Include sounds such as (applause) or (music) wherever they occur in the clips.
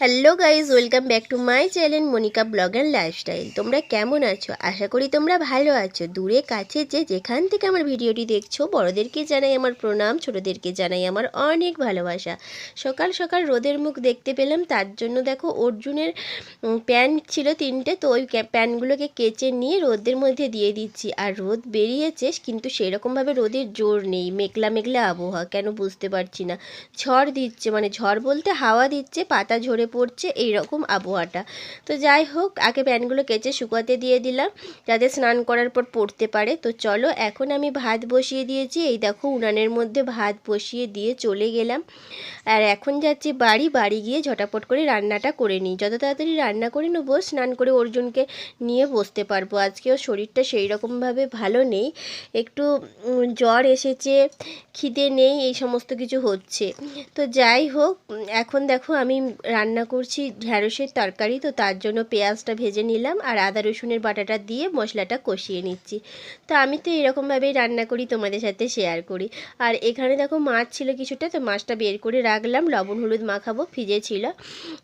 Hello guys welcome back to my channel Monika blog and lifestyle তোমরা কেমন আছো? আশা করি তোমরা ভালো আছো। দূরে কাছে যে যেখান থেকে আমার ভিডিওটি দেখছ বড়োদেরকে জানাই আমার প্রণাম ছোটোদেরকে জানাই আমার অনেক ভালোবাসা। সকাল সকাল রোদের মুখ দেখতে পেলাম তার জন্য দেখো অর্জুনের উম, প্যান্ট ছিল তিনটে তো ওই প্যান্টগুলোকে কেচে নিয়ে রোদের মধ্যে দিয়ে দিচ্ছি। আর রোদ বেরিয়েছে কিন্তু সেরকমভাবে রোদের জোর নেই মেঘলা মেঘলা আবহাওয়া কেন বুঝতে পারছি না। ঝড় দিচ্ছে মানে ঝড় বলতে হাওয়া দিচ্ছে পাতা ঝরে পড়ছে এই রকম আবহাওয়াটা। তো যাই হোক, আগে প্যানগুলো কেচে শুকাতে দিয়ে দিলাম, যাতে স্নান করার পর পড়তে পারে। তো চলো, এখন আমি ভাত বসিয়ে দিয়েছি। এই দেখো, উনানের মধ্যে ভাত বসিয়ে দিয়ে চলে গেলাম। আর এখন যাচ্ছি বাড়ি বাড়ি গিয়ে ঝটাপট করে রান্নাটা করে নিই। যত তাড়াতাড়ি রান্না করে নেব, স্নান করে অর্জুনকে নিয়ে বসতে পারব। আজকেও শরীরটা সেই রকমভাবে ভালো নেই। একটু জ্বর এসেছে, খিদে নেই, এই সমস্ত কিছু হচ্ছে। তো যাই হোক, এখন দেখো, আমি রান্না করছি ঢ্যাঁড়সের তরকারি, তো তার জন্য পেঁয়াজটা ভেজে নিলাম আর আদা রসুনের বাটাটা দিয়ে মশলাটা কষিয়ে নিচ্ছি। তো আমি তো এরকমভাবেই রান্না করি, তোমাদের সাথে শেয়ার করি। আর এখানে দেখো মাছ ছিল কিছুটা, তো মাছটা বের করে রাখলাম, লবণ, হলুদ মাখাবো, ফ্রিজে ছিল।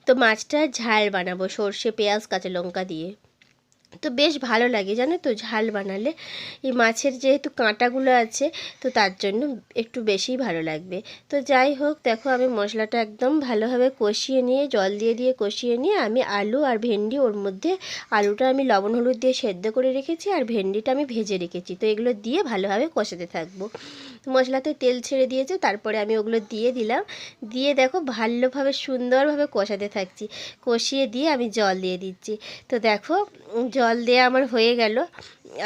তো মাছটা ঝাল বানাবো সর্ষে, পেঁয়াজ, কাঁচা লঙ্কা দিয়ে। তো বেশ ভালো লাগে জানো তো? ঝাল বানালে। এই মাছের যেহেতু কাঁটাগুলো আছে তো তার জন্য একটু বেশি ভালো লাগবে। তো যাই হোক দেখো আমি মশলাটা একদম ভালোভাবে কষিয়ে নিয়ে জল দিয়ে দিয়ে কষিয়ে নিয়ে আমি আলু আর ভেন্ডি ওর মধ্যে আলুটা আমি লবণ হলুদ দিয়ে সেদ্ধ করে রেখেছি আর ভেন্ডিটা আমি ভেজে রেখেছি। তো এগুলো দিয়ে ভালোভাবে কষাতে থাকব। মশলাতে তেল ছেড়ে দিয়েছে তারপরে আমি ওগুলো দিয়ে দিলাম। দিয়ে দেখো ভালোভাবে সুন্দরভাবে কষাতে থাকছি। কষিয়ে দিয়ে আমি জল দিয়ে দিচ্ছি। তো দেখো উম, জল দেওয়া আমার হয়ে গেল।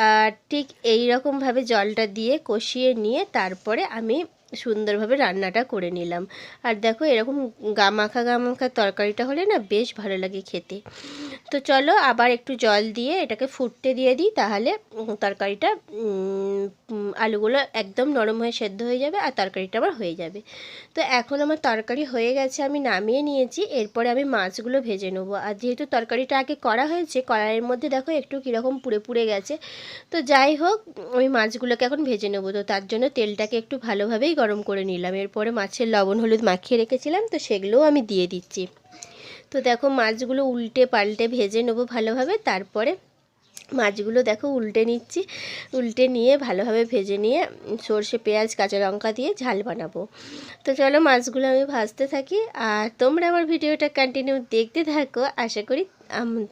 আর ঠিক এই রকমভাবে জলটা দিয়ে কষিয়ে নিয়ে তারপরে আমি সুন্দরভাবে রান্নাটা করে নিলাম। আর দেখো এরকম গামাখা গামাখা তরকারিটা হলে না বেশ ভালো লাগে খেতে। তো চলো আবার একটু জল দিয়ে এটাকে ফুটতে দিয়ে দিই, তাহলে তরকারিটা আলুগুলো একদম নরম হয়ে সেদ্ধ হয়ে যাবে আর তরকারিটা আমার হয়ে যাবে। তো এখন আমার তরকারি হয়ে গেছে, আমি নামিয়ে নিয়েছি, এরপরে আমি মাছগুলো ভেজে নেব। আর যেহেতু তরকারিটা আগে করা হয়েছে, কড়াইয়ের মধ্যে দেখো একটু কীরকম পুড়ে পুড়ে গেছে। তো যাই হোক, আমি মাছগুলোকে এখন ভেজে নেব। তো তার জন্য তেলটাকে একটু ভালোভাবেই গরম করে নিলাম। এরপরে মাছের লবণ, হলুদ মাখিয়ে রেখেছিলাম, তো সেগুলোও আমি দিয়ে দিচ্ছি। তো দেখো মাছগুলো উল্টে পাল্টে ভেজে নেব ভালোভাবে। তারপরে মাছগুলো দেখো উল্টে নিচ্ছি। উল্টে নিয়ে ভালোভাবে ভেজে নিয়ে সর্ষে, পেঁয়াজ, কাঁচা লঙ্কা দিয়ে ঝাল বানাবো। তো চলো মাছগুলো আমি ভাজতে থাকি। আর তোমরা আমার ভিডিওটা কন্টিনিউ দেখতে থাকো। আশা করি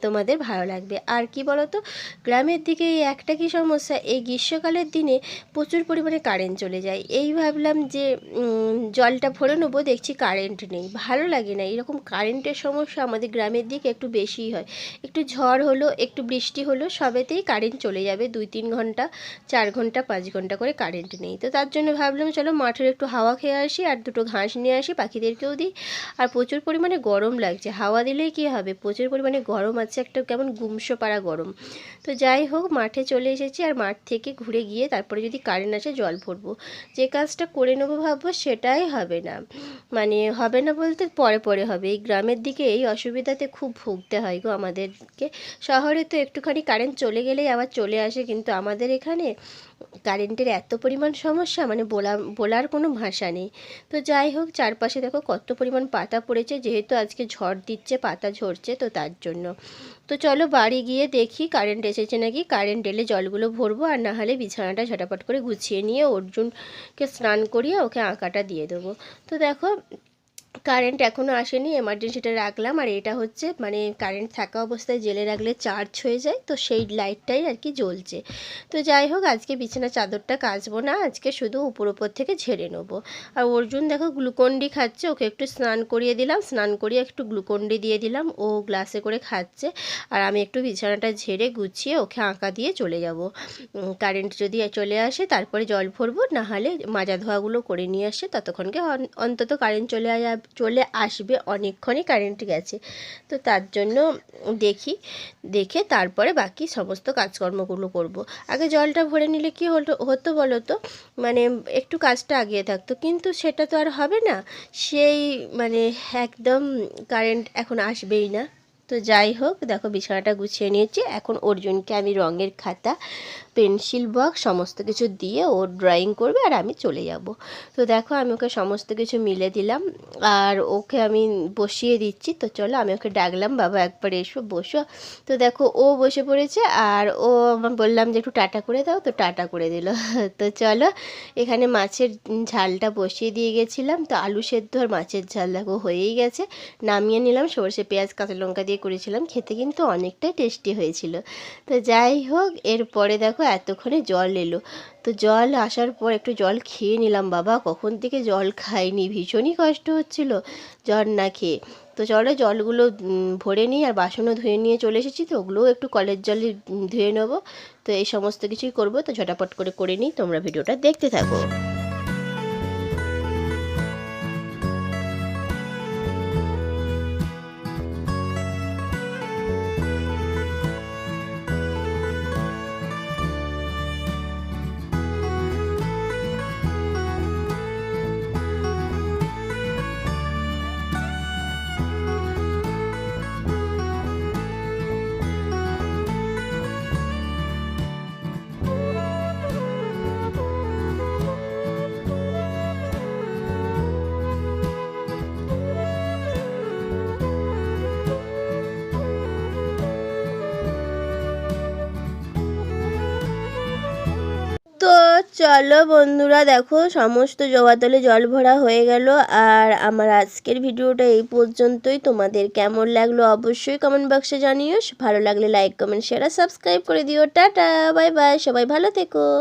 তোমাদের ভালো লাগবে। আর কি বলো তো গ্রামের দিকে এই একটা কি সমস্যা, এই গ্রীষ্মকালের দিনে প্রচুর পরিমাণে কারেন্ট চলে যায়। এই ভাবলাম যে জলটা ভরে নেব, দেখছি কারেন্ট নেই। ভালো লাগে না, এরকম কারেন্টের সমস্যা আমাদের গ্রামের দিকে একটু বেশিই হয়। একটু ঝড় হলো, একটু বৃষ্টি হলো, সবেতেই কারেন্ট চলে যাবে। দুই তিন ঘণ্টা, চার ঘণ্টা, পাঁচ ঘণ্টা করে কারেন্ট নেই। তো তার জন্য ভাবলাম, চলো মাঠের একটু হাওয়া খেয়ে আসি, আর দুটো ঘাস নিয়ে আসি, পাখিদেরকেও দিই। আর প্রচুর পরিমাণে গরম লাগছে। হাওয়া দিলেই কী হবে? প্রচুর পরিমাণে গরম আছে, একটা কেমন গুমসো পাড়া গরম। তো যাই হোক, মাঠে চলে এসেছি আর মাঠ থেকে ঘুরে গিয়ে তারপরে যদি কারেন্ট আসে জল ভরবো। যে কাজটা করে নেব ভাববো, সেটাই হবে না। মানে হবে না বলতে পরে পরে হবে। এই গ্রামের দিকে এই অসুবিধাতে খুব ভুগতে হয় গো আমাদেরকে। শহরে তো একটুখানি কারেন্ট চলে গেলেই আবার চলে আসে, কিন্তু আমাদের এখানে কারেন্টের এত পরিমাণ সমস্যা মানে বলা, বলার কোনো ভাষা নেই। তো যাই হোক, চারপাশে দেখো কত পরিমাণ পাতা পড়েছে, যেহেতু আজকে ঝড় দিচ্ছে, পাতা ঝরছে, তো তার জন্য। তো চলো বাড়ি গিয়ে দেখি, কারেন্ট এসেছে নাকি? কারেন্ট এলে জলগুলো ভরবো, আর না হলে বিছানাটা ঝটাপট করে গুছিয়ে নিয়ে অর্জুনকে স্নান করিয়ে ওকে আঁকাটা দিয়ে দেবো। তো দেখো কারেন্ট এখনও আসেনি এমার্জেন্সিটা রাখলাম। আর এটা হচ্ছে মানে কারেন্ট থাকা অবস্থায় জেলে রাখলে চার্জ হয়ে যায়, তো সেই লাইটটাই আর কি জ্বলছে। তো যাই হোক, আজকে বিছানা চাদরটা কাচবো না, আজকে শুধু উপর উপর থেকে ঝেড়ে নেব। আর অর্জুন দেখো গ্লুকন্ডি খাচ্ছে, ওকে একটু স্নান করিয়ে দিলাম, স্নান করিয়ে একটু গ্লুকন্ডি দিয়ে দিলাম, ও গ্লাসে করে খাচ্ছে। আর আমি একটু বিছানাটা ঝেড়ে গুছিয়ে ওকে আঁকা দিয়ে চলে যাব। কারেন্ট যদি চলে আসে, তারপরে জল ভরবো না হলে মাজা ধোয়াগুলো করে নিয়ে আসে, ততক্ষণকে অন- অন্তত কারেন্ট চলে চলে আসবে, অনেকক্ষণই কারেন্ট গেছে। তো তার জন্য দেখি, দেখে তারপরে বাকি সমস্ত কাজকর্মগুলো করব। আগে জলটা ভরে নিলে কি হতো হতো বলো তো মানে একটু কাজটা আগিয়ে থাকতো। কিন্তু সেটা তো আর হবে না। সেই মানে একদম কারেন্ট এখন আসবেই না। তো যাই হোক, দেখো বিছানাটা গুছিয়ে নিয়েছি। এখন অর্জুনকে আমি রঙের খাতা, পেন্সিল বক্স, সমস্ত কিছু দিয়ে ও ড্রয়িং করবে আর আমি চলে যাব। তো দেখো আমি ওকে সমস্ত কিছু মিলে দিলাম আর ওকে আমি বসিয়ে দিচ্ছি। তো চলো আমি ওকে ডাকলাম, বাবা, একবার এসো, বসো। তো দেখো ও বসে পড়েছে আর ও বললাম যে, একটু টাটা করে দাও। তো টাটা করে দিল। (laughs) তো চলো এখানে মাছের ঝালটা বসিয়ে দিয়ে গেছিলাম। তো আলু সেদ্ধ আর মাছের ঝাল দেখো হয়েই গেছে। নামিয়ে নিলাম, সর্ষে, পেঁয়াজ, কাঁচা লঙ্কা দিয়ে করেছিলাম, খেতে কিন্তু অনেকটাই টেস্টি হয়েছিল। তো যাই হোক, এরপরে দেখো এতক্ষণে জল এলো। তো জল আসার পর একটু জল খেয়ে নিলাম, বাবা। কখন থেকে জল খাইনি, ভীষণই কষ্ট হচ্ছিল জল না খেয়ে। তো চলো জলগুলো ভরে নিই আর বাসনও ধুয়ে নিয়ে চলে এসেছি তো, ওগুলোও একটু কলের জলে ধুয়ে নেব। তো এই সমস্ত কিছুই করব, তো ঝটাপট করে করে নিই, তোমরা ভিডিওটা দেখতে থাকো। চলো বন্ধুরা, দেখো সমস্ত জবাতলে জল ভরা হয়ে গেল। আর আমার আজকের ভিডিওটা এই পর্যন্তই। তোমাদের কেমন লাগল অবশ্যই কমেন্ট বক্সে জানিও। ভালো লাগলে লাইক কমেন্ট শেয়ার আর সাবস্ক্রাইব করে দিও। টাটা বাই বাই সবাই ভালো থেকো।